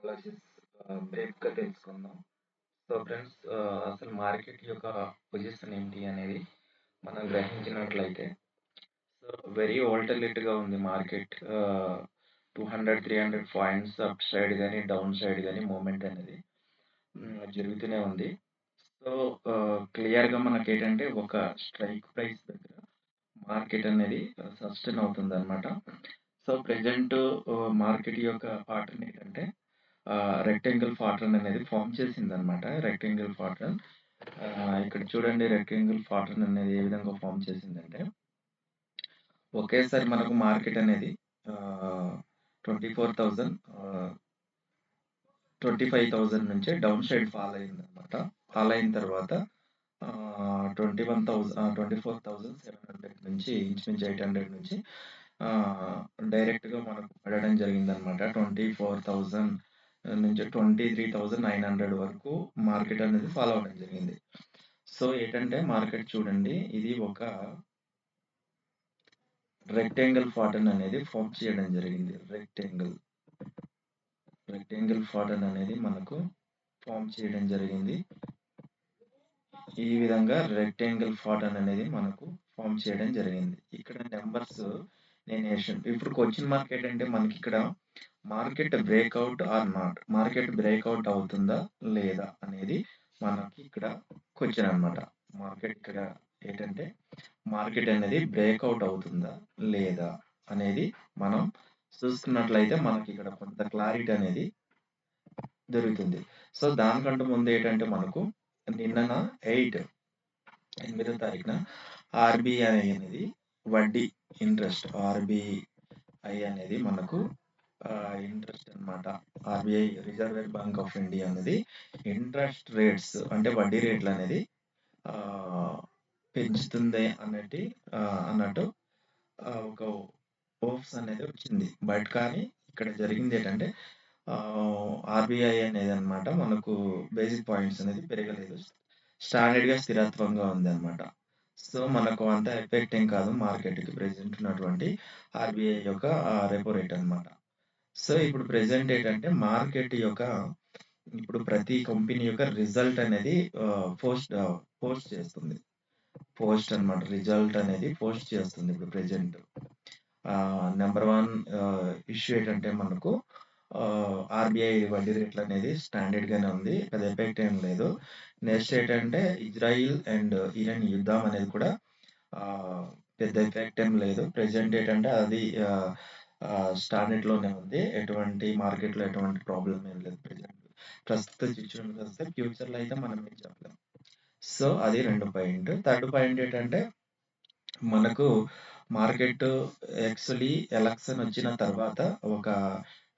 Analysis ఆహ్, బ్రీఫ్‌గా తెలుసుకుందాం. సో ఫ్రెండ్స్ uh, అసలు మార్కెట్ యొక్క పొజిషన్ ఏంటి అనేది మనం గ్రహించినట్లయితే సో వెరీ వోల్టిలిటీగా ఉంది market. Two hundred three hundred points up side కానీ డౌన్ సైడ్ కానీ మూమెంట్ అనేది mm, జరుగుతూనే ఉంది. సో క్లియర్ uh, గా మనకి uh, ఏంటంటే ఒక స్ట్రైక్ ప్రైస్ దగ్గర మార్కెట్ అనేది సస్టైన్ అవుతుంది అనమాట సో ప్రెజెంట్ మార్కెట్ యొక్క పాటర్న్ ఏంటంటే రెక్టాంగిల్ ప్యాటర్న్ అనేది ఫామ్ చేసింది అనమాట రెక్టాంగిల్ ప్యాటర్న్ ఇక్కడ చూడండి రెక్టాంగిల్ ప్యాటర్న్ అనేది ఏ విధంగా ఫార్మ్ చేసిందంటే ఒకేసారి మనకు మార్కెట్ అనేది twenty four thousand twenty five thousand నుంచే డౌన్ సైడ్ ఫాల్ అయింది అనమాట ఫాల్ అయిన తర్వాత twenty one thousand twenty four thousand seven hundred నుంచి ఇంచుమించు 800 నుంచి డైరెక్ట్‌గా మనకు పడడం జరిగిందన్నమాట. 24,000 నుంచి 23,900 వరకు మార్కెట్ అనేది ఫాలో అవడం జరిగింది. సో ఏంటంటే మార్కెట్ చూడండి ఇది ఒక రెక్టాంగిల్ ఫాటన్ అనేది ఫామ్ చేయడం జరిగింది. రెక్టాంగిల్. రెక్టాంగిల్ ఫాటన్ అనేది మనకు ఫామ్ చేయడం జరిగింది. ఈ విధంగా రెక్టాంగిల్ ఫాటన్ అనేది మనకు ఫామ్ చేయడం జరిగింది. ఇక్కడ నెంబర్స్ నేను ఏషాను. ఇప్పుడు క్వశ్చన్ మార్క్ ఏంటంటే మనకిక్కడ market breakout or not market breakout అవుతుందా? లేదా? అనేది మనకి ఇక్కడ క్వశ్చన్ అన్నమాట. మార్కెట్ ఇక్కడ ఏంటంటే మార్కెట్ అనేది బ్రేక్అవుట్ అవుతుందా? లేదా? అనేది మనం చూసుకున్నట్లయితే మనకిక్కడ కొంత క్లారిటీ అనేది దొరుకుతుంది. సో దానికంటే ముందు ఏంటంటే మనకు నిన్న ఎయిట్ ఎనిమిదో తారీఖున ఆర్‌బీఐ అనేది వడ్డీ ఇంట్రెస్ట్ ఆర్‌బీఐ అనేది మనకు ఇంట్రెస్ట్ అన్నమాట. RBI reserve bank of India అనేది ఇంట్రెస్ట్ రేట్స్ అంటే వడ్డీ రేట్లనేది అనేది పెంచుతుంది అన్నట్టు అన్నట్టు ఒక హోప్స్ అనేది వచ్చింది. బట్ కానీ ఇక్కడ జరిగిందేంటంటే ఆర్బిఐ ఆర్‌బీఐ అనేదన్నమాట మనకు బేసిక్ పాయింట్స్ అనేది పెరగలేదు. స్టాండర్డ్‌గా స్థిరత్వంగా ఉంది అనమాట సో మనకు అంత ఎఫెక్ట్ ఏం కాదు మార్కెట్‌కి ప్రెజెంట్ ఉన్నటువంటి ఆర్‌బీఐ యొక్క రెపో రేట్ అన్నమాట. సో ఇప్పుడు ప్రెసెంట్ ఏంటంటే మార్కెట్ యొక్క ఇప్పుడు ప్రతి కంపెనీ యొక్క రిజల్ట్ అనేది పోస్ట్ పోస్ట్ చేస్తుంది. పోస్ట్ అన్నమాట. రిజల్ట్ అనేది పోస్ట్ చేస్తుంది ఇప్పుడు ప్రెసెంట్ నెంబర్ వన్ ఇష్యూ ఏంటంటే మనకు ఆర్‌బీఐ వడ్డీ రేట్లనేది స్టాండర్డ్‌గానే ఉంది. పెద్ద ఎఫెక్ట్ ఏం లేదు. నెక్స్ట్ ఏంటంటే ఇజ్రాయిల్ అండ్ ఇరాన్ యుద్ధం అనేది కూడా పెద్ద ఎఫెక్ట్ ఏం లేదు. ప్రెసెంట్ ఏంటంటే అది స్టాండర్డ్లోనే ఉంది. ఎటువంటి మార్కెట్‌లో ఎటువంటి ప్రాబ్లం ఏం లేదు ప్రజెంట్ ప్రస్తుత సిట్యుయేషన్‌కొస్తే ఫ్యూచర్‌లో అయితే మనం ఏం చెప్పలేం. సో అది రెండు పాయింట్. థర్డ్ పాయింట్ ఏంటంటే మనకు మార్కెట్ యాక్చువల్లీ ఎలక్షన్ వచ్చిన తర్వాత ఒక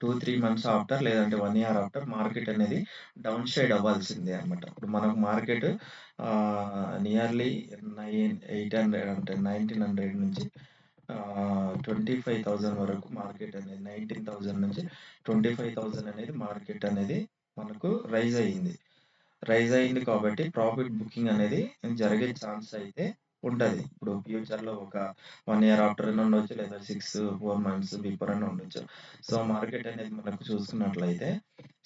2, 3 మంత్స్ ఆఫ్టర్ లేదంటే వన్ ఇయర్ ఆఫ్టర్ మార్కెట్ అనేది డౌన్ సైడ్ అవ్వాల్సిందే అన్నమాట. ఇప్పుడు మనకు మార్కెట్ నియర్లీ నైన్ 800 అంటే 1900 నుంచి ట్వంటీ ఫైవ్ థౌజండ్ వరకు మార్కెట్ అనేది 19,000 నుంచి 25,000 అనేది మార్కెట్ అనేది మనకు రైజ్ అయింది. రైజ్ అయింది కాబట్టి ప్రాఫిట్ బుకింగ్ అనేది జరిగే ఛాన్స్ అయితే ఉంటుంది ఇప్పుడు ఫ్యూచర్‌లో ఒక వన్ ఇయర్ ఆఫ్టర్ అయినా ఉండొచ్చు. లేదా 6, 4 మంత్స్ బిఫోర్ అయినా ఉండొచ్చు. సో మార్కెట్ అనేది మనకు చూసుకున్నట్లయితే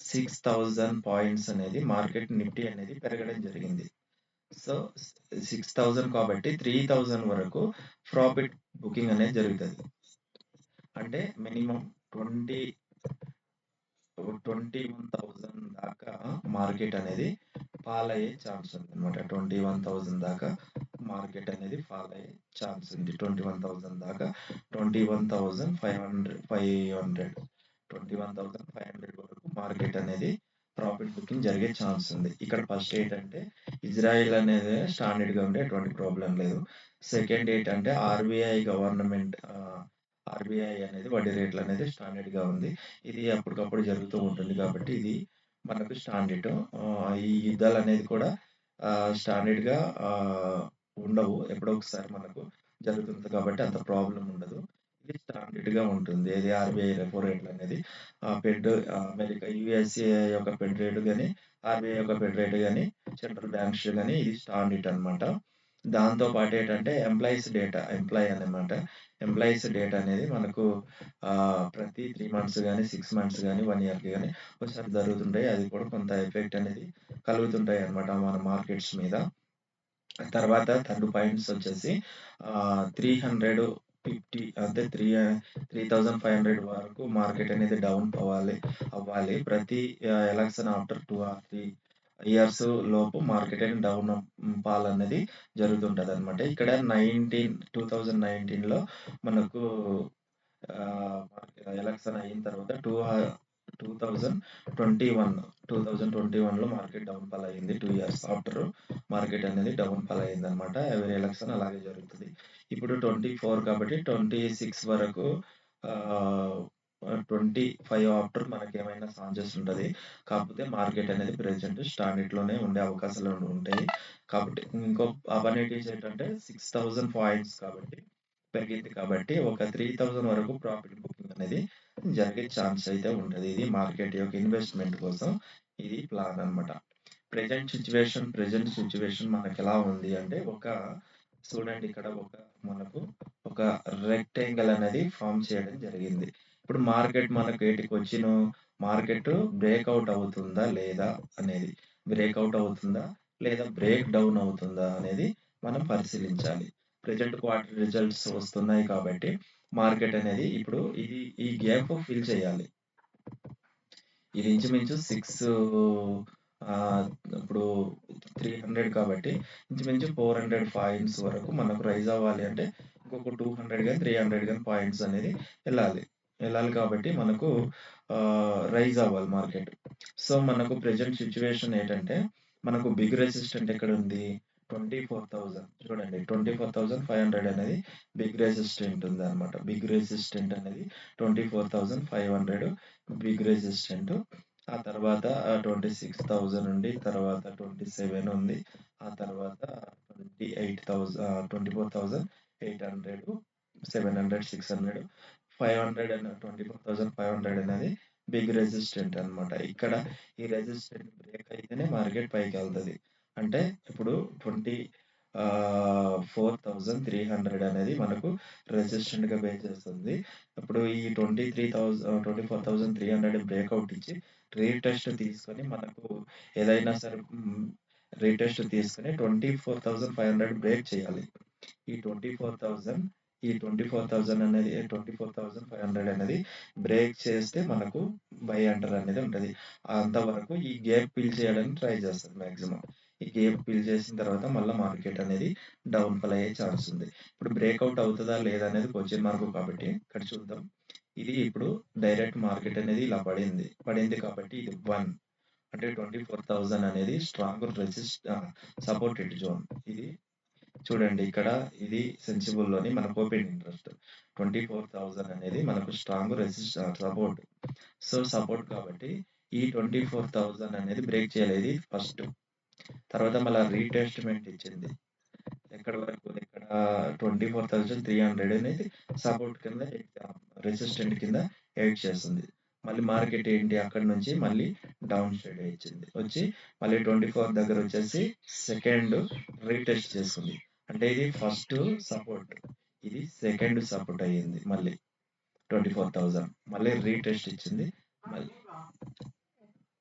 6,000 పాయింట్స్ అనేది మార్కెట్ నిఫ్టీ అనేది పెరగడం జరిగింది. సో సిక్స్ థౌజండ్ కాబట్టి త్రీ థౌజండ్ వరకు ప్రాఫిట్ బుకింగ్ అనేది జరుగుతుంది. అంటే minimum twenty twenty one thousand దాకా మార్కెట్ అనేది ఫాల్ అయ్యే ఛాన్స్ ఉంది అనమాట ట్వంటీ వన్ థౌజండ్ దాకా మార్కెట్ అనేది ఫాల్ అయ్యే ఛాన్స్ ఉంది. ట్వంటీ వన్ థౌజండ్ దాకా twenty one thousand five hundred five hundred twenty one thousand five hundred వరకు మార్కెట్ అనేది ప్రాఫిట్ బుకింగ్ జరిగే ఛాన్స్ ఉంది. ఇక్కడ ఫస్ట్ ఏంటంటే ఇజ్రాయిల్ అనేది స్టాండర్డ్‌గా ఉంది. ఎటువంటి ప్రాబ్లమ్ లేదు. సెకండ్ ఏంటంటే ఆర్‌బీఐ గవర్నమెంట్ ఆర్‌బీఐ అనేది వడ్డీ రేట్లు అనేది స్టాండర్డ్‌గా ఉంది. ఇది అప్పటికప్పుడు జరుగుతూ ఉంటుంది కాబట్టి ఇది మనకు స్టాండర్డ్. ఈ యుద్ధాలు అనేది కూడా ఆహ్, స్టాండర్డ్‌గా ఆహ్, ఉండవు. ఎప్పుడో ఒకసారి మనకు జరుగుతుంది కాబట్టి అంత ప్రాబ్లమ్ ఉండదు. ఇది ఉంటుంది. ఏది ఆర్‌బీఐ రెపో రేట్లు అనేది ఆహ్, ఫెడ్ అమెరికా యుఎస్ఏ యొక్క ఫెడ్ రేటు కానీ ఆర్‌బీఐ యొక్క ఫెడ్ రేట్ కానీ సెంట్రల్ బ్యాంక్స్ కానీ ఇది స్టాండర్డ్ అనమాట దాంతో పాటు ఏంటంటే ఎంప్లాయీస్ డేటా ఎంప్లాయీ అనమాట. ఎంప్లాయీస్ డేటా అనేది మనకు ప్రతి త్రీ మంత్స్ కానీ సిక్స్ మంత్స్ కానీ వన్ ఇయర్‌కి కానీ ఒకసారి జరుగుతుంటాయి. అది కూడా కొంత ఎఫెక్ట్ అనేది కలుగుతుంటాయి అనమాట మన మార్కెట్స్ మీద. తర్వాత థర్డ్ పాయింట్స్ వచ్చేసి త్రీ హండ్రెడ్ 350 అంటే three three thousand five hundred వరకు మార్కెట్ అనేది డౌన్ అవ్వాలి అవ్వాలి. ప్రతి uh, election after two or three years లోపు మార్కెట్ అనేది డౌన్ హ్మ్, జరుగుతుంటది అనమాట ఇక్కడ 19 2019లో మనకు uh, ఎలక్షన్ అయిన తర్వాత two two thousand twenty one two thousand twenty వన్లో మార్కెట్ డౌన్ ఫాల్ అయింది. టూ ఇయర్స్ ఆఫ్టర్ మార్కెట్ అనేది డౌన్ ఫాల్ అయిందనమాట. ఎవరీ ఎలక్షన్ అలాగే జరుగుతుంది ఇప్పుడు 24 కాబట్టి 26 వరకు ట్వంటీ ఫైవ్ ఆఫ్టర్ మనకి ఏమైనా ఛాన్సెస్ ఉంటుంది కాకపోతే మార్కెట్ అనేది ప్రెజెంట్ స్టాండర్డ్‌లోనే ఉండే అవకాశాలు ఉంటాయి. కాబట్టి ఇంకో అపర్చునిటీస్ ఏంటంటే 6000 పాయింట్స్ కాబట్టి పెరిగింది కాబట్టి ఒక 3000 వరకు ప్రాఫిట్ బుకింగ్ అనేది జరిగే ఛాన్స్ అయితే ఉంటుంది ఇది మార్కెట్ యొక్క ఇన్వెస్ట్‌మెంట్ కోసం ఇది ప్లాన్ అన్నమాట. ప్రెజెంట్ సిట్యుయేషన్ ప్రెజెంట్ మనకు ఎలా ఉంది అంటే ఒక చూడండి ఇక్కడ ఒక మనకు ఒక రెక్టాంగిల్ అనేది ఫార్మ్ చేయడం జరిగింది. ఇప్పుడు మార్కెట్ మనకు వచ్చిన మార్కెట్ బ్రేక్అవుట్ అవుతుందా లేదా అనేది. బ్రేక్అవుట్ అవుతుందా? లేదా బ్రేక్ డౌన్ అవుతుందా? అనేది మనం పరిశీలించాలి. ప్రెజెంట్ క్వార్టర్ రిజల్ట్స్ వస్తున్నాయి కాబట్టి మార్కెట్ అనేది ఇప్పుడు ఇది ఈ గ్యాప్ ఫిల్ చేయాలి. ఇది ఇంచుమించు 6 ఆహ్, ఇప్పుడు 300 కాబట్టి ఇంచుమించు 400 పాయింట్స్ వరకు మనకు రైజ్ అవ్వాలి అంటే ఇంకొక 200 గాని, 300 గాని పాయింట్స్ అనేది ఎళ్ళాలి. ఎళ్ళాలి కాబట్టి మనకు రైజ్ అవ్వాలి మార్కెట్. సో, మనకు ప్రెజెంట్ సిట్యుయేషన్ ఏంటంటే మనకు big resistant twenty four thousand చూడండి twenty four thousand five hundred అనేది బిగ్ రెసిస్టెంట్ ఉంది అనమాట బిగ్ రెసిస్టెంట్ అనేది twenty four thousand five hundred big resistant ఆ తర్వాత ట్వంటీ సిక్స్ థౌసండ్ ఉంది తర్వాత ట్వంటీ సెవెన్ ఉంది ఆ తర్వాత twenty eight thousand twenty four thousand eight hundred seven hundred six hundred five hundred అన్న twenty four thousand five hundred అనేది big resistant అనమాట ఇక్కడ ఈ రెసిస్టెంట్ బ్రేక్ అయితేనే మార్కెట్ పైకి వెళ్తుంది. అంటే ఇప్పుడు 20 ఆహ్, 4,300 అనేది మనకు రెసిస్టెంట్‌గా బేస్ చేస్తుంది. ఇప్పుడు ఈ 23,000 ఆహ్, 24,300 బ్రేక్‌ఔట్ ఇచ్చి రీటెస్ట్ తీసుకొని మనకు ఏదైనా సరే రీటెస్ట్ తీసుకొని 24,500 బ్రేక్ చేయాలి. ఈ 24,000 ఈ 24,000 అనేది 24,500 అనేది బ్రేక్ చేస్తే మనకు బై ఎంటర్ అనేది ఉంటది. అంతవరకు ఈ గ్యాప్ ఫిల్ చేయడానికి ట్రై చేస్తది మాక్సిమం. ఈ గ్యాప్ ఫిల్ చేసిన తర్వాత మళ్ళీ మార్కెట్ అనేది డౌన్ ఫాల్ అయ్యే ఛాన్స్ ఉంది. ఇప్పుడు బ్రేక్అవుట్ అవుతుందా లేదా అనేది క్వశ్చన్ మార్క్ కాబట్టి ఇక్కడ చూద్దాం. ఇది ఇప్పుడు డైరెక్ట్ మార్కెట్ అనేది ఇలా పడింది. పడింది కాబట్టి ఇది వన్ అంటే 24,000 అనేది స్ట్రాంగ్ రెసిస్ట్ సపోర్టెడ్ జోన్. ఇది చూడండి ఇక్కడ ఇది సెన్సిబుల్లోని మనకు ఓపెన్ ఇంట్రెస్ట్. 24,000 అనేది మనకు strong resist support. So, support కాబట్టి ఈ 24,000 అనేది బ్రేక్ చేయలేదు ఫస్ట్. తర్వాత మళ్ళీ రీటెస్ట్‌మెంట్ ఇచ్చింది. ఎక్కడ వరకు ఇక్కడ 24,300 అనేది సపోర్ట్ కింద రెసిస్టెంట్ కింద ఎయిడ్ చేస్తుంది. మళ్ళీ మార్కెట్ ఏంటి అక్కడి నుంచి మళ్ళీ డౌన్ సైడ్ ఇచ్చింది. వచ్చి మళ్ళీ 24 దగ్గర వచ్చేసి సెకండ్ రీటెస్ట్ చేస్తుంది అంటే ఇది ఫస్ట్ సపోర్ట్. ఇది సెకండ్ సపోర్ట్ అయ్యింది మళ్ళీ. 24,000 మళ్ళీ రీటెస్ట్ ఇచ్చింది. మళ్ళీ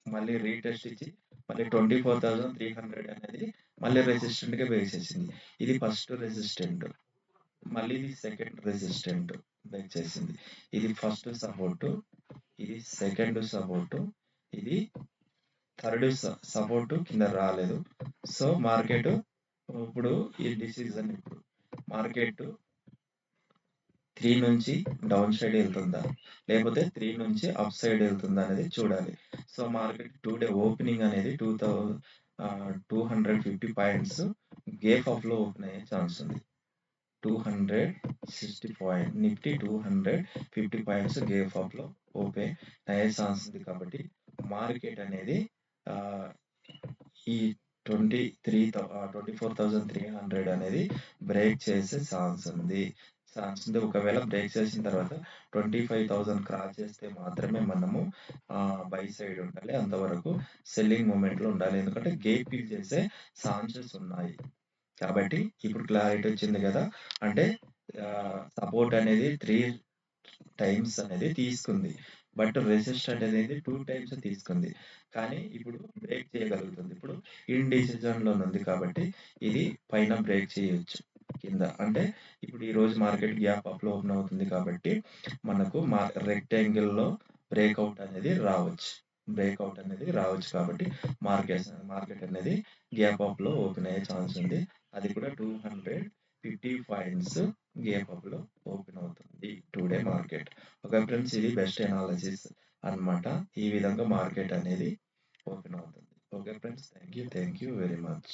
మళ్ళీ రీటెస్ట్ ఇచ్చి మళ్ళీ 24,300 అనేది మళ్ళీ రెసిస్టెంట్గా చేసింది. ఇది ఫస్ట్ రెసిస్టెంట్. మళ్ళీ ఇది సెకండ్ రెసిస్టెంట్ బ్రేక్ చేసింది. ఇది ఫస్ట్ సపోర్ట్. ఇది సెకండ్ సపోర్ట్. ఇది థర్డ్ స సపోర్ట్ కింద రాలేదు. సో, మార్కెట్ ఇప్పుడు ఈ డిసిజన్ ఇప్పుడు మార్కెట్ త్రీ నుంచి డౌన్ సైడ్ వెళ్తుందా లేకపోతే త్రీ నుంచి అప్ సైడ్ వెళ్తుందా అనేది చూడాలి. So, market today opening అనేది two two hundred fifty points gap అప్‌లో open అయ్యే ఛాన్స్ ఉంది. 260 పాయింట్ నిఫ్టీ 250 పాయింట్స్ గేప్ అప్‌లో ఓపెన్ అయ్యే ఛాన్స్ ఉంది కాబట్టి మార్కెట్ అనేది ఈ twenty three twenty four thousand three hundred అనేది బ్రేక్ చేసే ఛాన్స్ ఉంది. ఛాన్స్ ఉంది. ఒకవేళ బ్రేక్ చేసిన తర్వాత 25,000 క్రాస్ చేస్తే మాత్రమే మనము బై సైడ్ ఉండాలి. అంతవరకు సెల్లింగ్ మూమెంట్లో ఉండాలి. ఎందుకంటే గేట్ ఫీల్ చేసే ఛాన్సెస్ ఉన్నాయి. కాబట్టి ఇప్పుడు క్లారిటీ వచ్చింది కదా! అంటే సపోర్ట్ అనేది త్రీ టైమ్స్ అనేది తీసుకుంది. బట్ రెసిస్టెంట్ అనేది టూ టైమ్స్ తీసుకుంది. కానీ ఇప్పుడు బ్రేక్ చేయగలుగుతుంది. ఇప్పుడు ఇన్లో ఉంది కాబట్టి ఇది పైన బ్రేక్ చేయొచ్చు. కింద అంటే ఇప్పుడు ఈ రోజు మార్కెట్ గ్యాప్ అప్‌లో ఓపెన్ అవుతుంది కాబట్టి మనకు మా రెక్టాంగిల్‌లో బ్రేక్అవుట్ అనేది రావచ్చు. బ్రేక్అవుట్ అనేది రావచ్చు కాబట్టి మార్కెట్ మార్కెట్ అనేది గ్యాప్ అప్‌లో ఓపెన్ అయ్యే ఛాన్స్ ఉంది. అది కూడా 250 పాయింట్స్ గ్యాప్ అప్‌లో ఓపెన్ అవుతుంది టుడే మార్కెట్. ఒక ఫ్రెండ్స్ ఇది బెస్ట్ అనాలిసిస్ అన్నమాట. ఈ విధంగా మార్కెట్ అనేది ఓపెన్ అవుతుంది. Okay friends. Thank you. Thank you very much.